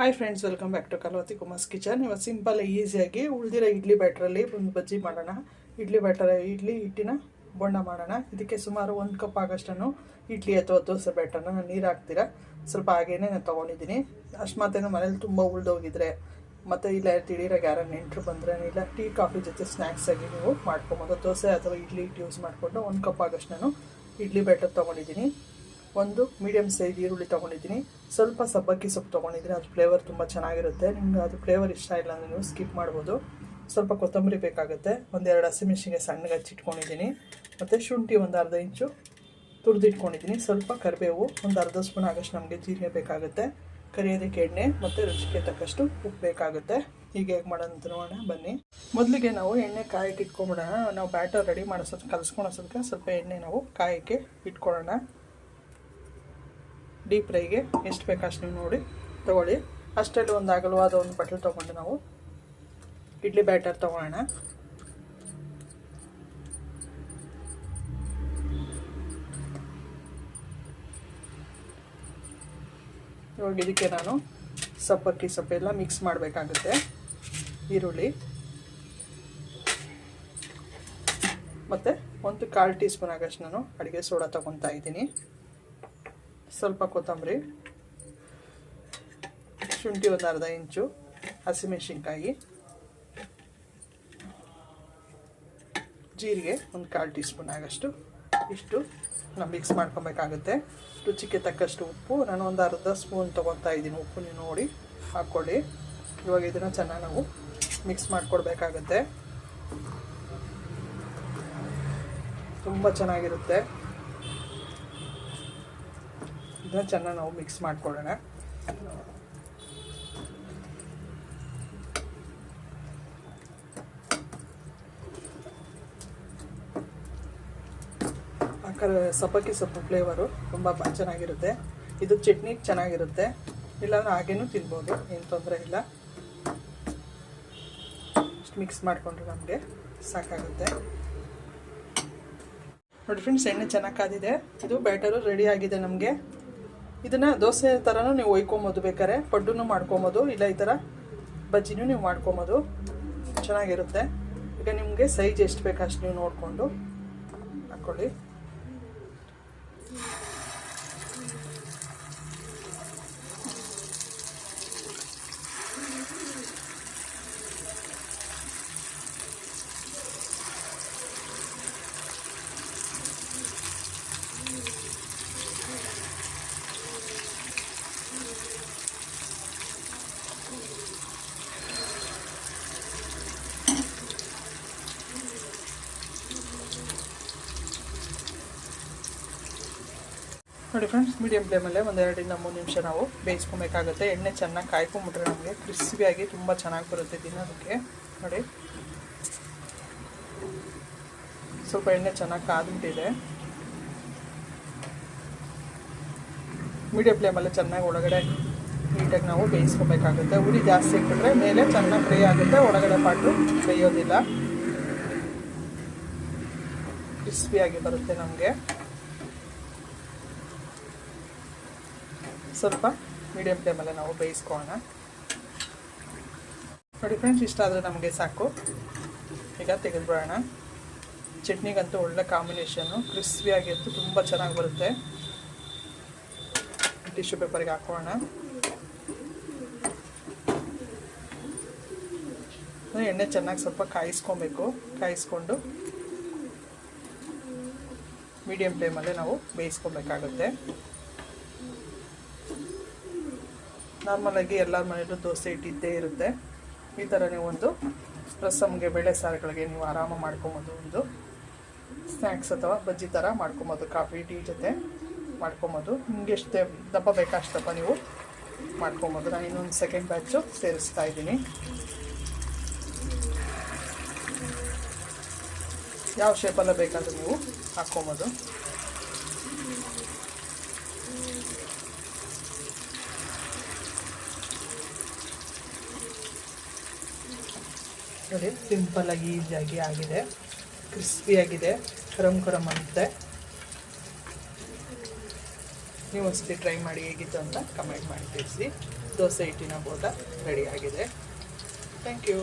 Hi friends welcome back to Kalavati Kumar's kitchen ಇವತ್ತು simple ಈಸಿಯಾಗಿ ಉಳಿದಿರೋ ಇಡ್ಲಿ ಬ್ಯಾಟ್ರಲ್ಲಿ ಒಂದು ಬಜ್ಜಿ ಮಾಡೋಣ. ಇಡ್ಲಿ ಬ್ಯಾಟರ್ ಇಡ್ಲಿ ಹಿಟ್ಟಿನ ಬೋಂಡ ಮಾಡೋಣ. ಇದಕ್ಕೆ ಸುಮಾರು ಒಂದು ಕಪ್ ಆಗಷ್ಟನ್ನು ಇಡ್ಲಿ ಅಥವಾ ದೋಸೆ ಬ್ಯಾಟರ್ನ ನಾನು ನೀರು ಹಾಕ್ತೀರಾ. ಸ್ವಲ್ಪ ಹಾಗೇನೆ ನಾನು ತೊಗೊಂಡಿದ್ದೀನಿ. ಅಷ್ಟು ಮನೇಲಿ ತುಂಬ ಉಳ್ದೋಗಿದ್ರೆ, ಮತ್ತು ಇಲ್ಲ ತಿಳಿರೋ ಯಾರು ನೆಂಟರು ಬಂದರೆ ಇಲ್ಲ, ಟೀ, ಕಾಫಿ ಜೊತೆ ಸ್ನ್ಯಾಕ್ಸಾಗಿ ನೀವು ಮಾಡ್ಕೊಬೋದು. ದೋಸೆ ಅಥವಾ ಇಡ್ಲಿ ಹಿಟ್ಟು ಯೂಸ್ ಮಾಡಿಕೊಂಡು ಒಂದು ಕಪ್ ಆಗೋಷ್ಟು ಇಡ್ಲಿ ಬ್ಯಾಟರ್ ತೊಗೊಂಡಿದ್ದೀನಿ. ಒಂದು ಮೀಡಿಯಮ್ ಸೈಜ್ ಈರುಳ್ಳಿ ತೊಗೊಂಡಿದ್ದೀನಿ. ಸ್ವಲ್ಪ ಸಬ್ಬಕ್ಕಿ ಸೊಪ್ಪು ತೊಗೊಂಡಿದ್ದೀನಿ. ಅದು ಫ್ಲೇವರ್ ತುಂಬ ಚೆನ್ನಾಗಿರುತ್ತೆ. ನಿಮ್ಗೆ ಅದು ಫ್ಲೇವರ್ ಇಷ್ಟ ಇಲ್ಲ ಅಂದರೆ ನೀವು ಸ್ಕಿಪ್ ಮಾಡ್ಬೋದು. ಸ್ವಲ್ಪ ಕೊತ್ತಂಬರಿ ಬೇಕಾಗುತ್ತೆ. ಒಂದೆರಡು ಹಸಿಮೆಣಸಿಗೆ ಸಣ್ಣಗೆ ಹಚ್ಚಿಟ್ಕೊಂಡಿದ್ದೀನಿ ಮತ್ತು ಶುಂಠಿ ಒಂದು ಅರ್ಧ ಇಂಚು ತುರಿದಿಟ್ಕೊಂಡಿದ್ದೀನಿ ಸ್ವಲ್ಪ ಕರಿಬೇವು ಒಂದು ಅರ್ಧ ಸ್ಪೂನ್ ಆಗಷ್ಟು ನಮಗೆ ಜೀರಿಗೆ ಬೇಕಾಗುತ್ತೆ. ಕರಿಯೋದಕ್ಕೆ ಎಣ್ಣೆ ಮತ್ತು ರುಚಿಗೆ ತಕ್ಕಷ್ಟು ಉಪ್ಪು ಬೇಕಾಗುತ್ತೆ. ಹೀಗೆ ಹೇಗೆ ಮಾಡೋಣ ನೋಡೋಣ. ಬನ್ನಿ. ಮೊದಲಿಗೆ ನಾವು ಎಣ್ಣೆ ಕಾಯಕ್ಕೆ ಇಟ್ಕೊಂಬಿಡೋಣ. ನಾವು ಬ್ಯಾಟರ್ ರೆಡಿ ಮಾಡಿಸೋದು ಕಲಿಸ್ಕೊಳೋಸೋದಕ್ಕೆ ಸ್ವಲ್ಪ ಎಣ್ಣೆ ನಾವು ಕಾಯಕ್ಕೆ ಇಟ್ಕೊಳ್ಳೋಣ. ಡೀಪ್ ಫ್ರೈಗೆ ಎಷ್ಟು ಬೇಕು ಅಷ್ಟು ನೀವು ನೋಡಿ, ತೊಗೊಳ್ಳಿ. ಅಷ್ಟರಲ್ಲಿ ಒಂದು ಅಗಲವಾದ ಒಂದು ಬಟ್ಲು ತೊಗೊಂಡು ನಾವು ಇಡ್ಲಿ ಬ್ಯಾಟರ್ ತೊಗೊಳ್ಳೋಣ. ಇವಾಗ ಇದಕ್ಕೆ ನಾನು ಸಬ್ಬಕ್ಕಿ ಸೊಪ್ಪೆಲ್ಲ ಮಿಕ್ಸ್ ಮಾಡಬೇಕಾಗುತ್ತೆ. ಈರುಳ್ಳಿ. ಮತ್ತು ಒಂದು ಕಾಲು ಟೀ ಸ್ಪೂನ್ ಆಗಷ್ಟು ನಾನು ಅಡುಗೆ ಸೋಡಾ ತೊಗೊತಾ ಇದ್ದೀನಿ. ಸ್ವಲ್ಪ ಕೊತ್ತಂಬರಿ, ಶುಂಠಿ ಒಂದು ಅರ್ಧ ಇಂಚು, ಹಸಿಮೆಣಸಿನ್ಕಾಯಿ, ಜೀರಿಗೆ ಒಂದು ಕಾಲು ಟೀ ಸ್ಪೂನ್ ಆಗಷ್ಟು. ಇಷ್ಟು ನಾವು ಮಿಕ್ಸ್ ಮಾಡ್ಕೊಬೇಕಾಗುತ್ತೆ. ರುಚಿಗೆ ತಕ್ಕಷ್ಟು ಉಪ್ಪು. ನಾನು ಒಂದು ಅರ್ಧ ಸ್ಪೂನ್ ತೊಗೊತಾ ಇದ್ದೀನಿ. ಉಪ್ಪು ನೀವು ನೋಡಿ ಹಾಕ್ಕೊಳ್ಳಿ ಇವಾಗ ಇದನ್ನು ಚೆನ್ನಾಗಿ ನಾವು ಮಿಕ್ಸ್ ಮಾಡಿಕೊಡ್ಬೇಕಾಗತ್ತೆ. ತುಂಬ ಚೆನ್ನಾಗಿರುತ್ತೆ. ಇದನ್ನ ಚೆನ್ನಾಗಿ ನಾವು ಮಿಕ್ಸ್ ಮಾಡ್ಕೊಳ್ಳೋಣ. ಕರ ಸಬ್ಬಕ್ಕಿ ಸೊಪ್ಪು ಫ್ಲೇವರು ತುಂಬ ಚೆನ್ನಾಗಿರುತ್ತೆ. ಇದು ಚಟ್ನಿ ಚೆನ್ನಾಗಿರುತ್ತೆ. ಇಲ್ಲಾಂದ್ರೆ ಹಾಗೇನೂ ತಿನ್ಬೋದು, ಏನು ತೊಂದರೆ ಇಲ್ಲ. ಇಷ್ಟು ಮಿಕ್ಸ್ ಮಾಡಿಕೊಂಡ್ರೆ ನಮಗೆ ಸಾಕಾಗುತ್ತೆ. ನೋಡಿ ಫ್ರೆಂಡ್ಸ್ ಎಣ್ಣೆ ಚೆನ್ನಾಗಿ ಕಾದಿದೆ. ಇದು ಬ್ಯಾಟರು ರೆಡಿ ಆಗಿದೆ ನಮಗೆ. ಇದನ್ನು ದೋಸೆ ಥರನೂ ನೀವು ಒಯ್ಕೊಬೋದು ಬೇಕಾದ್ರೆ, ಪಡ್ಡುನು ಮಾಡ್ಕೊಬೋದು, ಇಲ್ಲ ಈ ಥರ ಬಜ್ಜಿನೂ ನೀವು ಮಾಡ್ಕೊಬೋದು. ಚೆನ್ನಾಗಿರುತ್ತೆ. ಈಗ ನಿಮಗೆ ಸೈಜ್ ಎಷ್ಟು ಬೇಕು ಅಷ್ಟು ನೀವು ನೋಡಿಕೊಂಡು ಹಾಕ್ಕೊಳ್ಳಿ ನೋಡಿ ಫ್ರೆಂಡ್ಸ್ ಮೀಡಿಯಂ ಫ್ಲೇಮಲ್ಲೇ ಒಂದು ಎರಡರಿಂದ ಮೂರು ನಿಮಿಷ ನಾವು ಬೇಯಿಸ್ಕೊಬೇಕಾಗುತ್ತೆ. ಎಣ್ಣೆ ಚೆನ್ನಾಗಿ ಕಾಯ್ಕೊಂಬಿಟ್ರೆ ನಮಗೆ ಕ್ರಿಸ್ಪಿಯಾಗಿ ತುಂಬ ಚೆನ್ನಾಗಿ ಬರುತ್ತೆ ತಿನ್ನೋದಕ್ಕೆ. ನೋಡಿ. ಸ್ವಲ್ಪ ಎಣ್ಣೆ ಚೆನ್ನಾಗಿ ಕಾದ್ಬಿಟ್ಟಿದೆ. ಮೀಡಿಯಂ ಫ್ಲೇಮಲ್ಲೇ ಚೆನ್ನಾಗಿ ಒಳಗಡೆ ನೀಟಾಗಿ ನಾವು ಬೇಯಿಸ್ಕೊಬೇಕಾಗುತ್ತೆ. ಉರಿ ಜಾಸ್ತಿ ಇಟ್ಬಿಟ್ರೆ ಮೇಲೆ ಚೆನ್ನಾಗಿ ಫ್ರೈ ಆಗುತ್ತೆ. ಒಳಗಡೆ ಪಾಟು ಬೇಯೋದಿಲ್ಲ. ಕ್ರಿಸ್ಪಿಯಾಗಿ ಬರುತ್ತೆ ನಮಗೆ. ಸ್ವಲ್ಪ ಮೀಡಿಯಂ ಫ್ಲೇಮಲ್ಲೇ ನಾವು ಬೇಯಿಸ್ಕೊಳ್ಳೋಣ. ನೋಡಿ ಫ್ರೆಂಡ್ಸ್ ಇಷ್ಟ ಆದರೆ ನಮಗೆ ಸಾಕು. ಈಗ ತೆಗೆದುಬಿಡೋಣ. ಚಟ್ನಿಗಂತೂ ಒಳ್ಳೆ ಕಾಂಬಿನೇಷನ್ನು ಕ್ರಿಸ್ಪಿಯಾಗಿತ್ತು ತುಂಬ ಚೆನ್ನಾಗಿ ಬರುತ್ತೆ. ಟಿಶ್ಯೂ ಪೇಪರ್ಗೆ ಹಾಕೋಣ. ಎಣ್ಣೆ ಚೆನ್ನಾಗಿ ಸ್ವಲ್ಪ ಕಾಯಿಸ್ಕೊಬೇಕು. ಕಾಯಿಸ್ಕೊಂಡು ಮೀಡಿಯಮ್ ಫ್ಲೇಮಲ್ಲೇ ನಾವು ಬೇಯಿಸ್ಕೊಬೇಕಾಗುತ್ತೆ. ನಾರ್ಮಲಾಗಿ ಎಲ್ಲರ ಮನೆಯಲ್ಲೂ ದೋಸೆ ಇಟ್ಟಿದ್ದೇ ಇರುತ್ತೆ. ಈ ಥರ ನೀವು ಒಂದು ರಸಮ್ಗೆ ಬೇಳೆ ಸಾರುಗಳಿಗೆ ನೀವು ಆರಾಮ ಮಾಡ್ಕೊಬೋದು ಒಂದು. ಸ್ನ್ಯಾಕ್ಸ್ ಅಥವಾ ಬಜ್ಜಿ ಥರ ಮಾಡ್ಕೊಬೋದು, ಕಾಫಿ, ಟೀ ಜೊತೆ ಮಾಡ್ಕೊಬೋದು. ನಿಮ್ಗೆ ಎಷ್ಟು ದಪ್ಪ ಬೇಕಾ ಅಷ್ಟು ದಪ್ಪ ನೀವು ಮಾಡ್ಕೊಬೋದು. ನಾನು ಇನ್ನೊಂದು ಸೆಕೆಂಡ್ ಬ್ಯಾಚು ಸೇರಿಸ್ತಾ ಇದ್ದೀನಿ. ಯಾವ ಶೇಪಲ್ಲ ಬೇಕಾದರೂ ನೀವು ಹಾಕ್ಕೊಬೋದು. ನೋಡಿ ಸಿಂಪಲ್ಲಾಗಿ ಈಸಿಯಾಗಿ ಆಗಿದೆ. ಕ್ರಿಸ್ಪಿಯಾಗಿದೆ ಕರಮ್ ಕರಮ್ ಅಂತೆ ನೀವು ಒಂದ್ಸತಿ ಟ್ರೈ ಮಾಡಿ ಹೇಗಿತ್ತು ಅಂತ ಕಮೆಂಟ್ ಮಾಡಿ ತಿಳಿಸಿ. ದೋಸೆ ಹಿಟ್ಟಿನ ಬೋಟ ರೆಡಿ ಆಗಿದೆ. Thank you